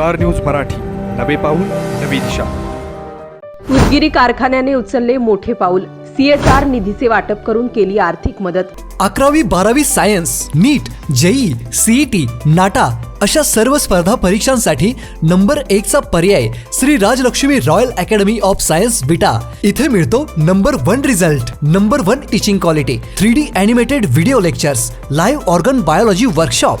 Star news Marathi. नवे पाऊल नवी दिशा. उदगिरी कारखान्याने उचलले मोठे पाऊल. सीएसआर निधीचे वाटप करून केली आर्थिक मदत. अकरावी बारावी science NEET JEE CET NATA अशा सर्व स्पर्धा परीक्षांसाठी नंबर एकचा पर्याय Shri Rajlakshmi royal academy of science Vita इथे मिळतो number one result number one teaching quality three D animated video lectures live organ biology workshop.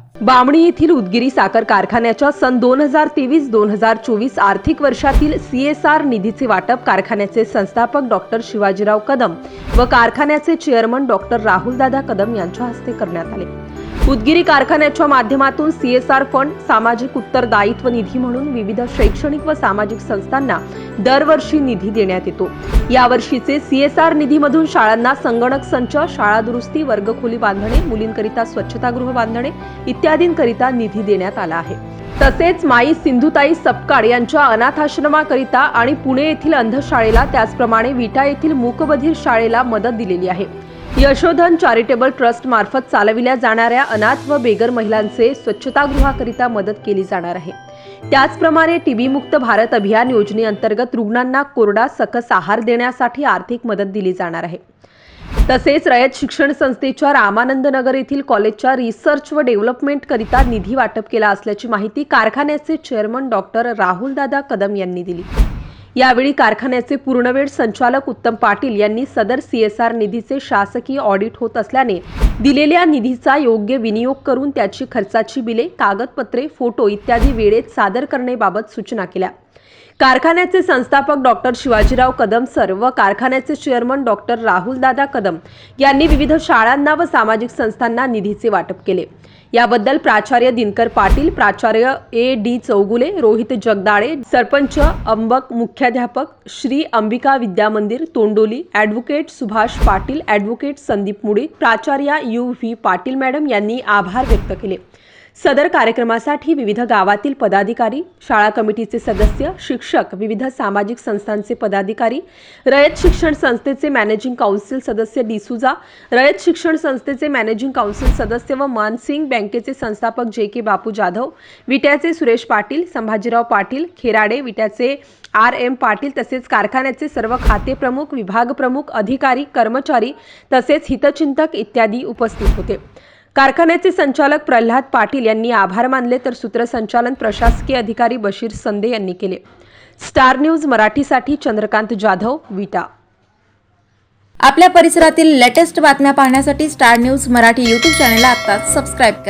Bamani येथील उदगिरी साखर कारखान्याच्या सन दोन हजार तेवीस दोन हजार चोवीस आर्थिक वर्षातील सी एस आर निधीचे वाटप कारखान्याचे संस्थापक डॉक्टर शिवाजीराव कदम व कारखान्याचे चेअरमन डॉक्टर राहुलदादा कदम यांच्या हस्ते करण्यात आले. उदगिरी कारखान्याच्या माध्यमातून सीएसआर फंड सामाजिक उत्तरदायित्व निधी म्हणून विविध शैक्षणिक व सामाजिक संस्थांना दरवर्षी निधी देण्यात येतो. यावर्षीचे सीएसआर निधीमधून शाळांना संगणक संच शाळा दुरुस्ती वर्गखोली बांधणे मुलींकरिता स्वच्छतागृह बांधणे इत्यादींकरिता निधी देण्यात आला आहे. तसेच माई सिंधुताई सपकाळ यांच्या अनाथाश्रमाकरिता आणि पुणे येथील अंधशाळेला त्याचप्रमाणे विटा येथील मूकबधीर शाळेला मदत दिलेली आहे. यशोधन चॅरिटेबल ट्रस्ट मार्फत चालविल्या जाणाऱ्या अनाथ व बेगर महिलांचे स्वच्छतागृहाकरिता मदत केली जाणार आहे. त्याचप्रमाणे टीबीमुक्त भारत अभियान योजनेअंतर्गत रुग्णांना कोरडा सकस आहार देण्यासाठी आर्थिक मदत दिली जाणार आहे. तसेच रयत शिक्षण संस्थेच्या रामानंद नगर येथील कॉलेजच्या रिसर्च व डेव्हलपमेंट करिता निधी वाटप केला असल्याची माहिती कारखान्याचे चेअरमन डॉक्टर राहुलदादा कदम यांनी दिली. यावेळी कारखान्याचे पूर्णवेळ संचालक उत्तम पाटील यांनी सदर सीएसआर निधीचे शासकीय ऑडिट होत असल्याने दिलेल्या निधीचा योग्य विनियोग करून त्याची खर्चाची बिले कागदपत्रे फोटो इत्यादी वेळेत सादर करण्याबाबत सूचना केल्या. कारखान्याचे संस्थापक डॉक्टर शिवाजीराव कदम सर व कारखान्याचे चेअरमन डॉक्टर राहुलदादा कदम यांनी विविध शाळांना व सामाजिक संस्थांना निधीचे वाटप केले. याबद्दल प्राचार्य दिनकर पाटील प्राचार्य ए डी चौगुले रोहित जगदाळे सरपंच अंबक मुख्याध्यापक श्री अंबिका विद्या मंदिर तोंडोली ॲडव्होकेट सुभाष पाटील ॲडव्होकेट संदीप मुळे प्राचार्या यू व्ही पाटील मॅडम यांनी आभार व्यक्त केले. सदर कार्यक्रमासाठी विविध गावातील पदाधिकारी शाळा कमिटीचे सदस्य शिक्षक विविध सामाजिक संस्थांचे पदाधिकारी रयत शिक्षण संस्थेचे मॅनेजिंग काउन्सिल सदस्य डिसुजा रयत शिक्षण संस्थेचे मॅनेजिंग काउन्सिल सदस्य व मानसिंग बँकेचे संस्थापक जे के बापू जाधव विट्याचे सुरेश पाटील संभाजीराव पाटील खेराडे विट्याचे आर एम पाटील तसेच कारखान्याचे सर्व खाते प्रमुख विभाग प्रमुख अधिकारी कर्मचारी तसेच हितचिंतक इत्यादी उपस्थित होते. कारखान्याचे संचालक प्रल्हाद पाटील यांनी आभार मानले तर सूत्रसंचालन प्रशासकीय अधिकारी बशीर संदे यांनी केले. स्टार न्यूज मराठीसाठी चंद्रकांत जाधव विटा. आपल्या परिसरातील लेटेस्ट बातम्या पाहण्यासाठी स्टार न्यूज मराठी यूट्यूब चॅनलला आत्ताच सबस्क्राईब करा.